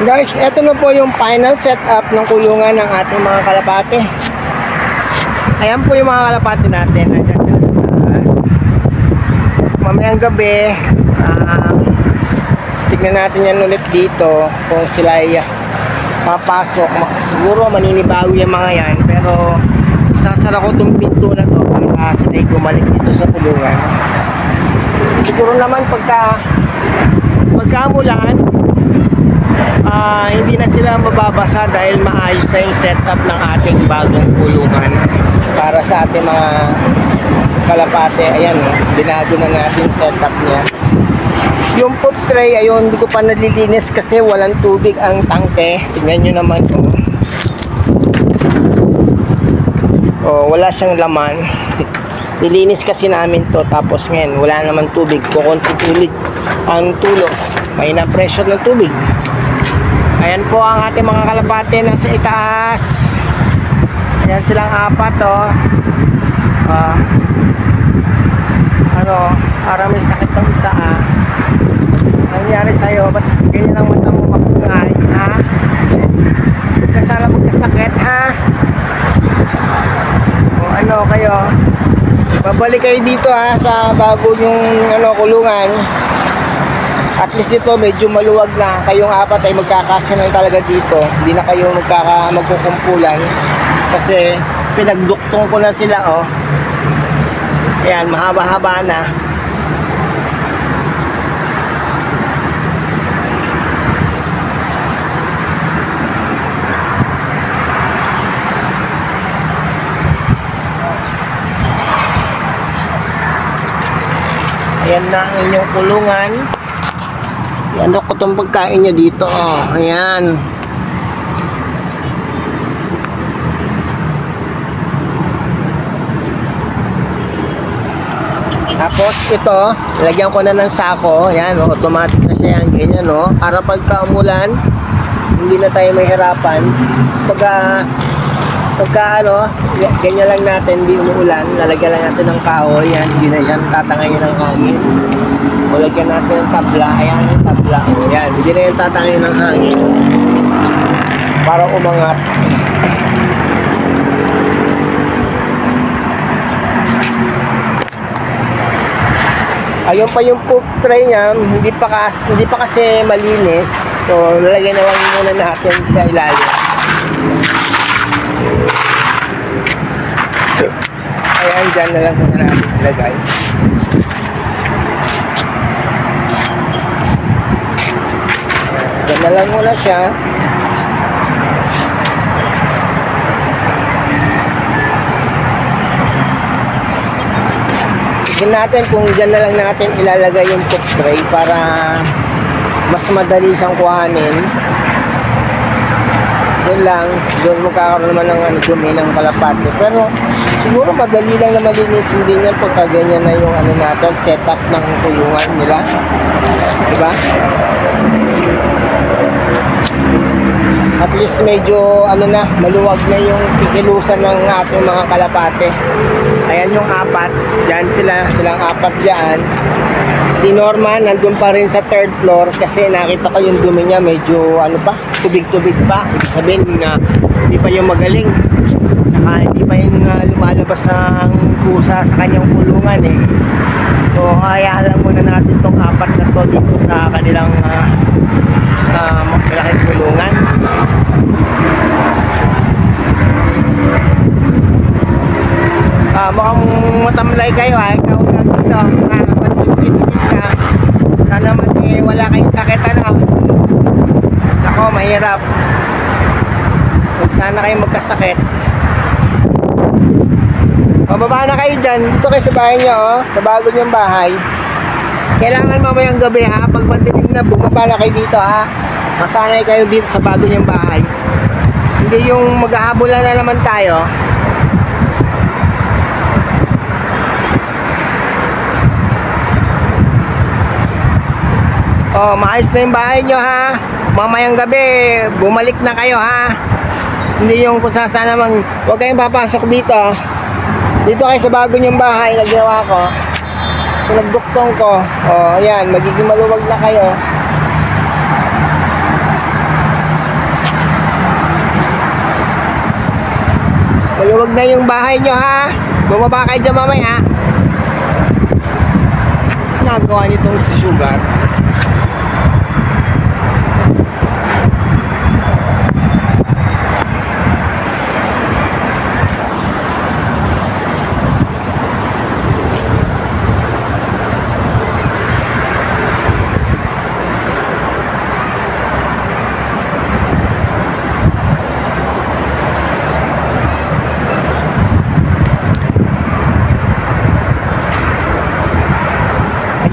Guys, ito na po yung final setup ng kulungan ng ating mga kalapate. Ayan po yung mga kalapate natin. Nandiyan sila sa taas. Mamayang gabi, ah, tignan natin yan ulit dito kung sila ay papasok. Siguro maninibago yung mga yan, pero sasara ko itong pinto na to para sila ay bumalik dito sa kulungan. Siguro naman pagka pagkamulan, ah, hindi na sila mababasa dahil maayos na yung setup ng ating bagong kulungan para sa ating mga kalapate. Ayan, binago na natin setup niya. Yung food tray, ayun, hindi ko pa nalilinis kasi walang tubig ang tangke. Tingnan nyo naman, oh. Oh, wala siyang laman. Nilinis kasi namin to tapos ngayon wala naman tubig. Kukunti tulig ang tulo. May na pressure ng tubig. Ayan po ang ating mga kalapate nasa itaas. Ayan silang apat oh. Ah. ano, para may sakit ng isa ah. Nangyari sa'yo? Ba't ganyan lang mata mo mapungay, ha? Huwag ka sana magkasakit, ha? O ano kayo? Babalik kayo dito ha sa bago yung ano, kulungan. At least ito medyo maluwag na. Kayong apat ay magkakasya na talaga dito. Hindi na kayo magkaka magkukumpulan. Kasi pinagduktong ko na sila oh. Ayan, mahaba-haba na. Ayan na ang inyong kulungan. Yan ko itong pagkain nyo dito. Oh. Ayan. Tapos ito, lagyan ko na ng sako. Ayan, oh, automatic na siya. Yan, ganyan, no? Para pagka umulan, hindi na tayo mahirapan. Pagka, pagka ano, ganyan lang natin, hindi umuulan, lalagyan lang natin ng kahoy. Yan, hindi na siya tatangayin ng hangin. O natin ng tabla. Ayan, yung tabla. O, yan, hindi na yan tatangayin ng hangin. Para umangat. Ayun pa yung poop tray niya, hindi pa, kas, hindi pa kasi malinis. So, lalagyan na lang muna natin sa ilalim. Ayan, dyan na lang muna natin ilagay. Dyan na lang muna siya. Tignan natin kung dyan na lang natin ilalagay yung cook tray para mas madali siyang kuhanin. Doon lang, doon magkakaroon naman ng ano, dumi ng kalapate. Pero siguro madali lang na malinisin din yan pagka ganyan na yung ano natin, setup ng kulungan nila. Diba? At least medyo ano na, maluwag na yung kikilusan ng ating mga kalapate. Ayan yung apat. Diyan sila, silang apat diyan. Si Norman nandun pa rin sa third floor kasi nakita ko yung dumi niya medyo ano pa, tubig-tubig pa. Ibig sabihin na hindi pa yung magaling. Tsaka hindi pa yung uh, lumalabas ng kusa sa kanyang kulungan eh. So hayaan muna natin tong apat na to dito sa kanilang uh, uh, malaking kulungan. Ah, mukhang matamlay kayo ha. Ikaw na dito. Ka. Sana man eh, wala kayong sakit ano. Ako, mahirap. Huwag sana kayo magkasakit. Pababa na kayo dyan. Dito kayo sa bahay nyo, oh. Sa bago niyong bahay. Kailangan mamayang gabi ha. Pag madilim na, bumaba na kayo dito ha. Masanay kayo dito sa bago niyong bahay. Hindi yung maghahabulan na naman tayo. Oh, maayos na yung bahay nyo ha. Mamayang gabi, bumalik na kayo ha. Hindi yung kung saan naman, huwag kayong papasok dito dito kayo sa bago niyong bahay na ginawa ko. Pinagduktong ko. O oh, ayan magiging maluwag na kayo. Maluwag na yung bahay nyo ha? Bumaba kayo dyan mamaya. Nagawa nitong si sugar.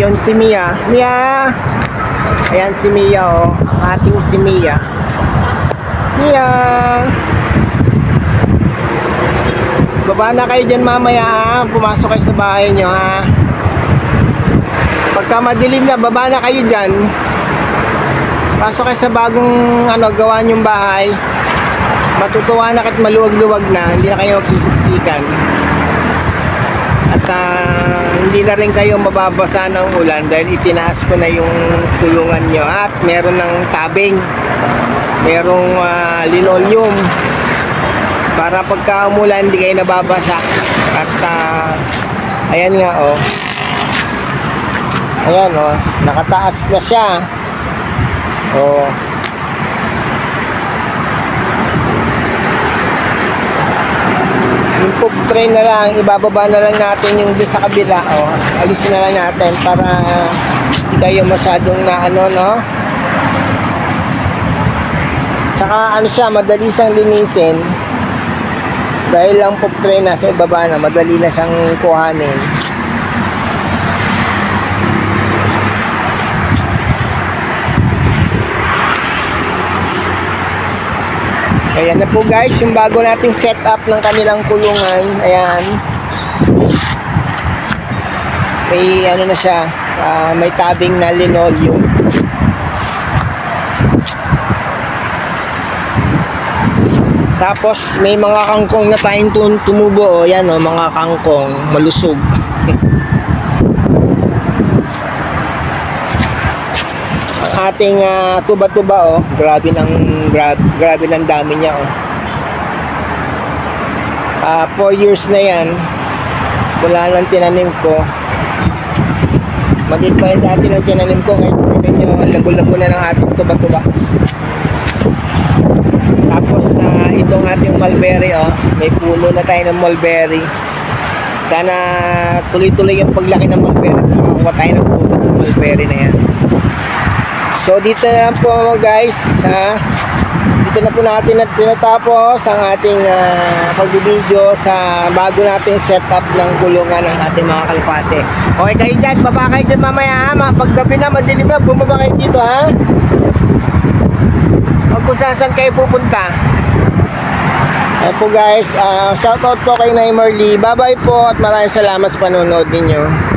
Ayun si Mia. Mia! Ayan si Mia oh. Ating si Mia. Mia! Baba na kayo dyan mamaya ha. Pumasok kayo sa bahay nyo ha. Pagka madilim na, baba na kayo dyan. Pasok kayo sa bagong ano, gawa nyong bahay. Matutuwa na at maluwag-luwag na. Hindi na kayo magsisiksikan. At ah, hindi na rin kayo mababasa ng ulan dahil itinaas ko na yung tulungan nyo. At meron ng tabing. Merong ah, linoleum. Para pagka umulan, hindi kayo nababasa. At ah, ayan nga oh. Ayan oh, nakataas na siya. Oh. Yung poop tray na lang, ibababa na lang natin yung doon sa kabila. Oh, alisin na lang natin para hindi kayo masyadong na ano, no? Tsaka ano siya, madali siyang linisin. Dahil lang poop tray na sa ibaba na, madali na siyang kuhanin. Ayan na po guys, yung bago nating setup ng kanilang kulungan. Ayan. May ano na siya, ah, may tabing na linoleum. Tapos may mga kangkong na tayong tum- tumubo. O, yan o, mga kangkong malusog. ating ah, tuba-tuba oh, grabe ng grab, grabe ng dami niya oh. Ah, 4 years na 'yan. Wala nang tinanim ko. Maliit pa yung dati ng tinanim ko ngayon tingnan nyo, lago-lago na ng ating tuba-tuba. Tapos ah, itong ating mulberry oh, may puno na tayo ng mulberry. Sana tuloy-tuloy yung paglaki ng mulberry. Makakuha tayo ng puno sa mulberry na yan. So dito na po guys, ha. Dito na po natin at tinatapos ang ating uh, pagbibideo sa bago nating setup ng kulungan ng ating mga kalpate. Okay kayo dyan, baba kayo dyan mamaya ha. Paggabi na, madilim na, bumaba kayo dito ha. Huwag kung saan kayo pupunta. Ayan po guys, uh, shoutout po kay Nay Marley. Bye bye po at maraming salamat sa panonood ninyo.